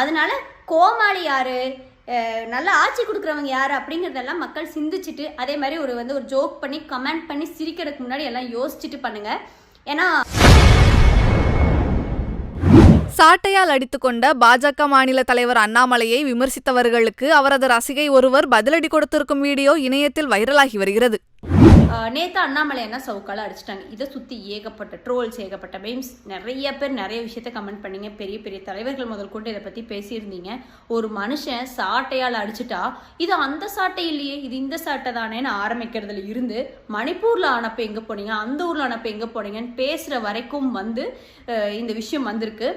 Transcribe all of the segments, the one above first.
அதனால கோமாளி யாரு? நல்லா நல்ல ஆட்சி கொடுக்குறவங்க யாரு அப்படிங்கிறதெல்லாம் மக்கள் சிந்திச்சுட்டு அதே மாதிரி ஒரு வந்து ஒரு ஜோக் பண்ணி கமெண்ட் பண்ணி சிரிக்கிறதுக்கு முன்னாடி எல்லாம் யோசிச்சுட்டு பண்ணுங்க. ஏன்னா சாட்டையால் அடித்துக்கொண்ட பாஜக மாநில தலைவர் அண்ணாமலையை விமர்சித்தவர்களுக்கு அவரது ரசிகை ஒருவர் பதிலடி கொடுத்திருக்கும் வீடியோ இணையத்தில் வைரலாகி வருகிறது. நேற்று அண்ணாமலை என்ன சவுக்கால அடிச்சிட்டாங்க? இதை சுத்தி ஏகப்பட்ட ட்ரோல்ஸ் ஏகப்பட்ட மீம்ஸ் நிறைய பேர் நிறைய விஷயத்த கமெண்ட் பண்ணீங்க. பெரிய பெரிய தலைவர்கள் முதல் கொண்டு இதை பத்தி பேசியிருந்தீங்க. ஒரு மனுஷன் சாட்டையால் அடிச்சிட்டா இது அந்த சாட்டை இல்லையே இது இந்த சாட்டை தானேன்னு ஆரம்பிக்கிறதுல இருந்து மணிப்பூர்ல ஆனப்ப எங்க போனீங்க? அந்த ஊர்ல ஆனப்ப எங்க போனீங்கன்னு பேசுற வரைக்கும் வந்து இந்த விஷயம் வந்திருக்கு.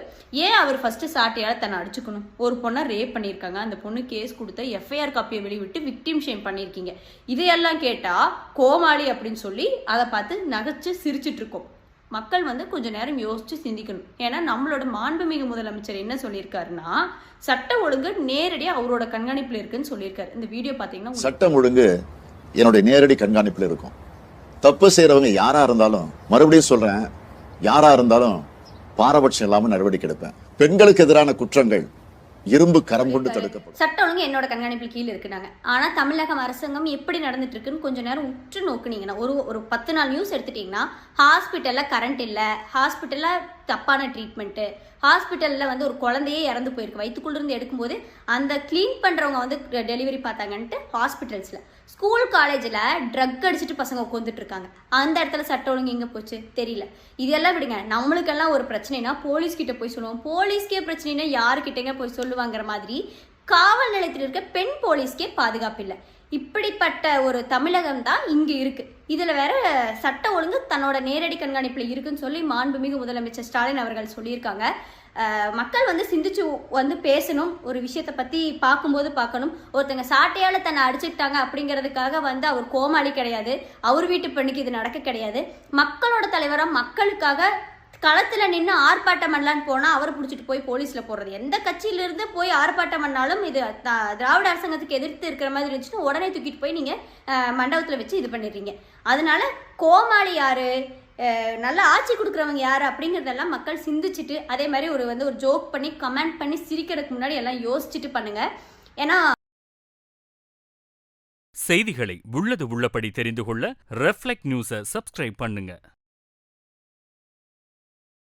ஏன் அவர் ஃபர்ஸ்ட் சாட்டையால தன்னை அடிச்சுக்கணும்? ஒரு பொண்ணை ரேப் பண்ணியிருக்காங்க. அந்த பொண்ணு கேஸ் கொடுத்த எஃப்ஐஆர் காப்பியை வெளிவிட்டு விக்டிம் ஷேம் பண்ணியிருக்கீங்க. இதையெல்லாம் கேட்டா கோமாளி அப்படின்னு சொல்லி அதை பார்த்து நகைச்சு சிரிச்சிட்டு இருக்கோம் மக்கள் வந்து கொஞ்ச நேரம் யோசிச்சு சிந்திக்கணும். ஏன்னா நம்மளோட மாண்புமிகு முதலமைச்சர் என்ன சொல்லியிருக்காருன்னா சட்டம் ஒழுங்கு நேரடியாக அவரோட கண்காணிப்பில் இருக்குன்னு சொல்லியிருக்காரு. இந்த வீடியோ பார்த்தீங்கன்னா சட்டம் ஒழுங்கு என்னுடைய நேரடி கண்காணிப்பில் இருக்கும். தப்பு செய்கிறவங்க யாராக இருந்தாலும் மறுபடியும் சொல்கிறேன் யாராக இருந்தாலும் பாரபட்சம் இல்லாமல் நடவடிக்கை எடுப்பேன். பெண்களுக்கு எதிரான குற்றங்கள் இரும்பு கரம் கொண்டு தடுக்கப்படும். சட்ட ஒழுங்கு என்னோட கண்காணிப்பில் கீழே இருக்குனாங்க. ஆனா தமிழகம் அரசாங்கம் எப்படி நடந்துட்டு இருக்குன்னு கொஞ்ச நேரம் உற்று நோக்குனீங்கன்னா ஒரு ஒரு பத்து நாள் நியூஸ் எடுத்துட்டீங்கன்னா ஹாஸ்பிட்டல்ல கரண்ட் இல்ல ஹாஸ்பிட்டல்ல தப்பான ட்ரீட்மெண்ட்டு ஹாஸ்பிட்டலில் வந்து ஒரு குழந்தையே இறந்து போயிருக்கு. வயிற்றுக்குள்ளேருந்து எடுக்கும்போது அந்த க்ளீன் பண்ணுறவங்க வந்து டெலிவரி பார்த்தாங்கன்ட்டு ஹாஸ்பிட்டல்ஸில் ஸ்கூல் காலேஜில் ட்ரக் அடிச்சுட்டு பசங்க உட்காந்துட்டு இருக்காங்க அந்த இடத்துல சட்ட ஒழுங்கு எங்கே போச்சு? தெரியல. இதெல்லாம் விடுங்க. நம்மளுக்கெல்லாம் ஒரு பிரச்சனைனா போலீஸ் கிட்ட போய் சொல்லுவோம். போலீஸ்க்கே பிரச்சனைனா யாருக்கிட்டங்க போய் சொல்லுவாங்கிற மாதிரி காவல் நிலையத்தில் இருக்க பெண் போலீஸ்க்கே பாதுகாப்பு இல்லை. இப்படிப்பட்ட ஒரு தமிழகம் தான் இங்கே இருக்குது இதில் வேற சட்ட ஒழுங்கு தன்னோட நேரடி கண்காணிப்பில் இருக்குன்னு சொல்லி மாண்புமிகு முதலமைச்சர் ஸ்டாலின் அவர்கள் சொல்லியிருக்காங்க. மக்கள் வந்து சிந்திச்சு வந்து பேசணும் ஒரு விஷயத்தை பத்தி பார்க்கும்போது பார்க்கணும். ஒருத்தங்க சாட்டையால தன்னை அடிச்சுக்கிட்டாங்க அப்படிங்கிறதுக்காக வந்து அவர் கோமாளி கிடையாது. அவர் வீட்டு பெண்ணுக்கு இது நடக்க கிடையாது. மக்களோட தலைவராக மக்களுக்காக களத்தில் நின்று ஆர்ப்பாட்டம் பண்ணலான்னு போனால் அவரை பிடிச்சிட்டு போய் போலீஸில் போடுறது. எந்த கட்சியிலிருந்து போய் ஆர்ப்பாட்டம் பண்ணாலும் இது த- திராவிட அரசாங்கத்துக்கு எதிர்த்து இருக்கிற மாதிரி இருந்துச்சுன்னா உடனே தூக்கிட்டு போய் நீங்கள் மண்டபத்தில் வச்சு இது பண்ணிடுறீங்க. அதனால கோமாளி யாரு? நல்லா ஆட்சி கொடுக்குறவங்க யார் அப்படிங்கிறதெல்லாம் மக்கள் சிந்திச்சுட்டு அதே மாதிரி ஒரு வந்து ஒரு ஜோக் பண்ணி கமெண்ட் பண்ணி சிரிக்கிறதுக்கு முன்னாடி எல்லாம் யோசிச்சுட்டு பண்ணுங்க. ஏன்னா செய்திகளை உள்ளது உள்ளபடி தெரிந்து கொள்ள ரெஃப்ளெக்ட் நியூஸை சப்ஸ்கிரைப் பண்ணுங்க.